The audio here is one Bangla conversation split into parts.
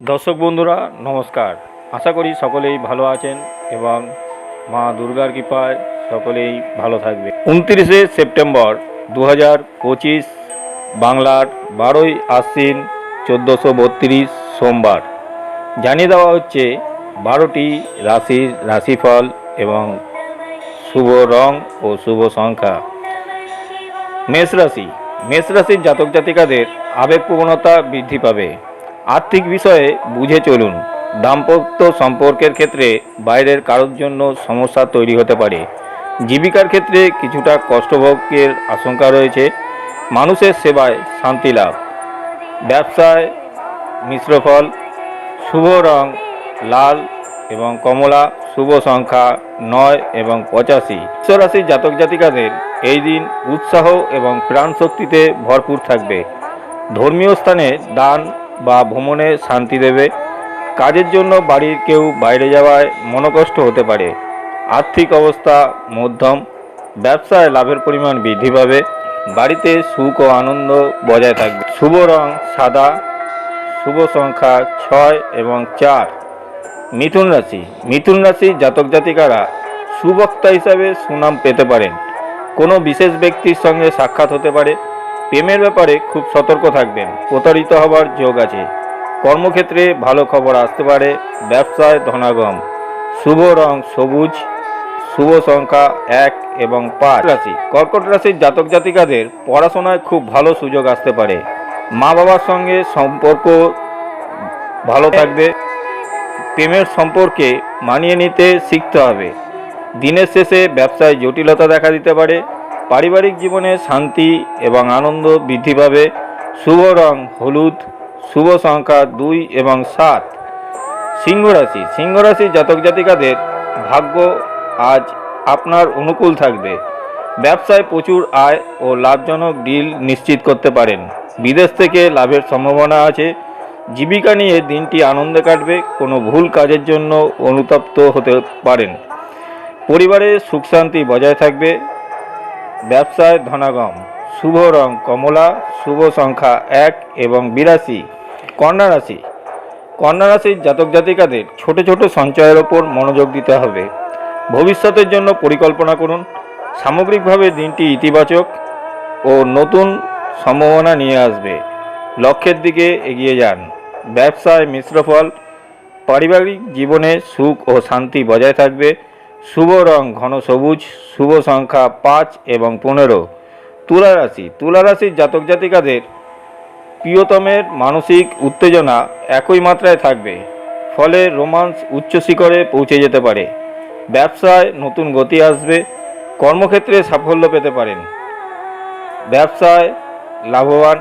দর্শক বন্ধুরা, নমস্কার। আশা করি সকলেই ভালো আছেন এবং মা দুর্গার কৃপায় সকলেই ভালো থাকবে। উনত্রিশে সেপ্টেম্বর দু পঁচিশ, বাংলার বারোই আশ্বিন চোদ্দোশো বত্রিশ, সোমবার। জানিয়ে দেওয়া হচ্ছে, বারোটি রাশির রাশিফল এবং শুভ রং ও শুভ সংখ্যা। মেষ রাশি। মেষ রাশির জাতক জাতিকাদের আবেগপ্রবণতা বৃদ্ধি পাবে। আর্থিক বিষয়ে বুঝে চলুন। দাম্পত্য সম্পর্কের ক্ষেত্রে বাইরের কারোর জন্য সমস্যা তৈরি হতে পারে। জীবিকার ক্ষেত্রে কিছুটা কষ্টভোগের আশঙ্কা রয়েছে। মানুষের সেবায় শান্তি লাভ। ব্যবসায় মিশ্র ফল, শুভ রং, লাল এবং কমলা, শুভ সংখ্যা নয় এবং পঁচাশি। রাশির জাতক জাতিকাদের এই দিন উৎসাহ এবং প্রাণ শক্তিতে ভরপুর থাকবে। ধর্মীয় স্থানে দান বা ভ্রমণে শান্তি দেবে। কাজের জন্য বাড়ির কেউ বাইরে যাওয়ায় মনোকষ্ট হতে পারে। আর্থিক অবস্থা মধ্যম, ব্যবসায় লাভের পরিমাণ বৃদ্ধি পাবে। বাড়িতে সুখ ও আনন্দ বজায় থাকবে। শুভ রং সাদা, শুভ সংখ্যা ছয় এবং চার। মিথুন রাশি। মিথুন রাশি জাতক জাতিকারা সুবক্তা হিসাবে সুনাম পেতে পারেন। কোনো বিশেষ ব্যক্তির সঙ্গে সাক্ষাৎ হতে পারে। প্রেমের ব্যাপারে খুব সতর্ক থাকবেন, প্রতারিত হবার যোগ আছে। কর্মক্ষেত্রে ভালো খবর আসতে পারে, ব্যবসায় ধনাগম। শুভ রং সবুজ, শুভ সংখ্যা এক এবং পাঁচ। রাশি, কর্কট রাশির জাতক জাতিকাদের পড়াশোনায় খুব ভালো সুযোগ আসতে পারে। মা বাবার সঙ্গে সম্পর্ক ভালো থাকবে। প্রেমের সম্পর্কে মানিয়ে নিতে শিখতে হবে। দিনের শেষে ব্যবসায় জটিলতা দেখা দিতে পারে। পারিবারিক জীবনে শান্তি এবং আনন্দ বৃদ্ধি পাবে। শুভ রং হলুদ, শুভ সংখ্যা দুই এবং সাত। সিংহ রাশি সিংহ রাশির জাতক জাতিকাদের ভাগ্য আজ আপনার অনুকূল থাকবে। ব্যবসায় প্রচুর আয় ও লাভজনক ডিল নিশ্চিত করতে পারেন। বিদেশ থেকে লাভের সম্ভাবনা আছে। জীবিকা নিয়ে দিনটি আনন্দে কাটবে। কোনো ভুল কাজের জন্য অনুতপ্ত হতে পারেন। পরিবারে সুখ শান্তি বজায় থাকবে। ব্যবসায় ধনাগম। শুভ রং কমলা, শুভ সংখ্যা এক এবং বিরাশি। কন্যা রাশি। কন্যা রাশির জাতক জাতিকাদের ছোট ছোট সঞ্চয়ের ওপর মনোযোগ দিতে হবে। ভবিষ্যতের জন্য পরিকল্পনা করুন। সামগ্রিকভাবে দিনটি ইতিবাচক ও নতুন সম্ভাবনা নিয়ে আসবে। লক্ষ্যের দিকে এগিয়ে যান। ব্যবসায় মিশ্র ফল পারিবারিক জীবনে সুখ ও শান্তি বজায় থাকবে। শুভ রং, ঘন সবুজ, শুভ সংখ্যা পাঁচ এবং পনেরো। তুলা রাশি, তুলা রাশির জাতক জাতিকাদের প্রিয়তমের মানসিক উত্তেজনা একই মাত্রায় থাকবে, ফলে রোমান্স উচ্চ শিখরে পৌঁছে যেতে পারে। ব্যবসায় নতুন গতি আসবে, কর্মক্ষেত্রে সাফল্য পেতে পারেন। ব্যবসায় লাভবান,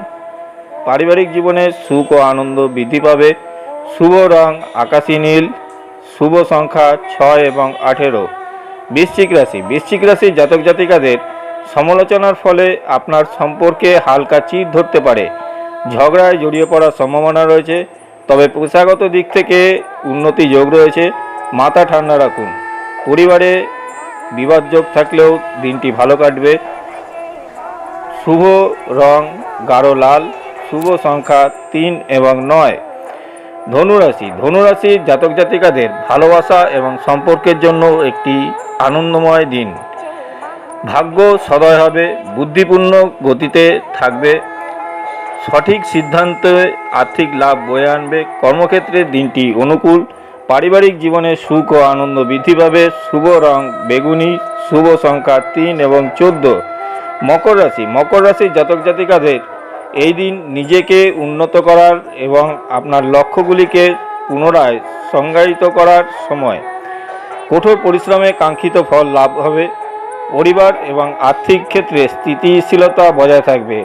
পারিবারিক জীবনে সুখ ও আনন্দ বৃদ্ধি পাবে, শুভ রং আকাশী নীল শুভ সংখ্যা ছয় এবং আঠেরো। বৃশ্চিক রাশি। বৃশ্চিক রাশির জাতক জাতিকাদের সমালোচনার ফলে আপনার সম্পর্কে হালকা চির ধরতে পারে। ঝগড়ায় জড়িয়ে পড়ার সম্ভাবনা রয়েছে। তবে পেশাগত দিক থেকে উন্নতি যোগ রয়েছে। মাথা ঠান্ডা রাখুন। পরিবারে বিবাদ যোগ থাকলেও দিনটি ভালো কাটবে। শুভ রং গাঢ় লাল। শুভ সংখ্যা তিন এবং নয়। ধনুরাশি। ধনুরাশির জাতক জাতিকাদের ভালোবাসা এবং সম্পর্কের জন্য একটি আনন্দময় দিন। ভাগ্য সদয় হবে, বুদ্ধিপূর্ণ গতিতে থাকবে, সঠিক সিদ্ধান্তে আর্থিক লাভ বয়ে আনবে, কর্মক্ষেত্রে দিনটি অনুকূল, পারিবারিক জীবনে সুখ ও আনন্দ বৃদ্ধি পাবে, শুভ রং বেগুনি, শুভ সংখ্যা তিন এবং চোদ্দ। মকর রাশি। মকর রাশির জাতক জাতিকাদের এই দিন নিজেকে উন্নত করার এবং আপনার লক্ষ্যগুলিকে পুনরায় সংজ্ঞায়িত করার সময় কঠোর পরিশ্রমে কাঙ্ক্ষিত ফল লাভ হবে। পরিবার এবং আর্থিক ক্ষেত্রে স্থিতিশীলতা বজায় থাকবে।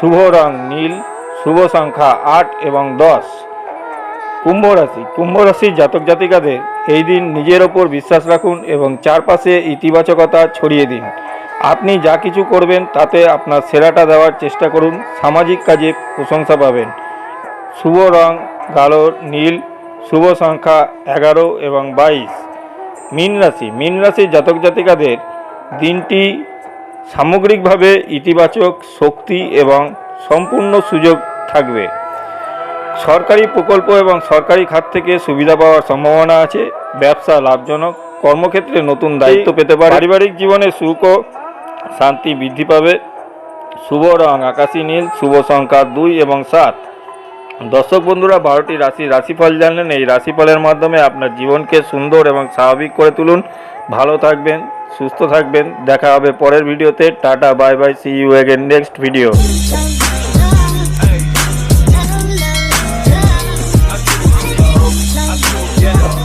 শুভ রং নীল, শুভ সংখ্যা আট এবং দশ। কুম্ভ রাশি, কুম্ভ রাশির জাতক জাতিকাদের এই দিন নিজের ওপর বিশ্বাস রাখুন এবং চারপাশে ইতিবাচকতা ছড়িয়ে দিন। আপনি যা কিছু করবেন তাতে আপনার সেরাটা দেওয়ার চেষ্টা করুন সামাজিক কাজে প্রশংসা পাবেন। শুভ রং গাঢ় নীল শুভ সংখ্যা এগারো এবং বাইশ। মীন রাশি মীন রাশির জাতক জাতিকাদের দিনটি সামগ্রিকভাবে ইতিবাচক শক্তি এবং সম্পূর্ণ সুযোগ থাকবে। সরকারি প্রকল্প এবং সরকারি খাত থেকে সুবিধা পাওয়ার সম্ভাবনা আছে। ব্যবসা লাভজনক কর্মক্ষেত্রে নতুন দায়িত্ব পেতে পারে। পারিবারিক জীবনে সুখ শান্তি বৃদ্ধি পাবে। শুভ রং, আকাশি নীল, শুভ সংখ্যা দুই এবং সাত। দর্শক বন্ধুরা, বারোটি রাশি রাশিফল জানলেন। এই রাশিফলের মাধ্যমে আপনার জীবনকে সুন্দর এবং স্বাভাবিক করে তুলুন। ভালো থাকবেন, সুস্থ থাকবেন। দেখা হবে পরের ভিডিওতে। Tata, bye bye see you again next video yeah.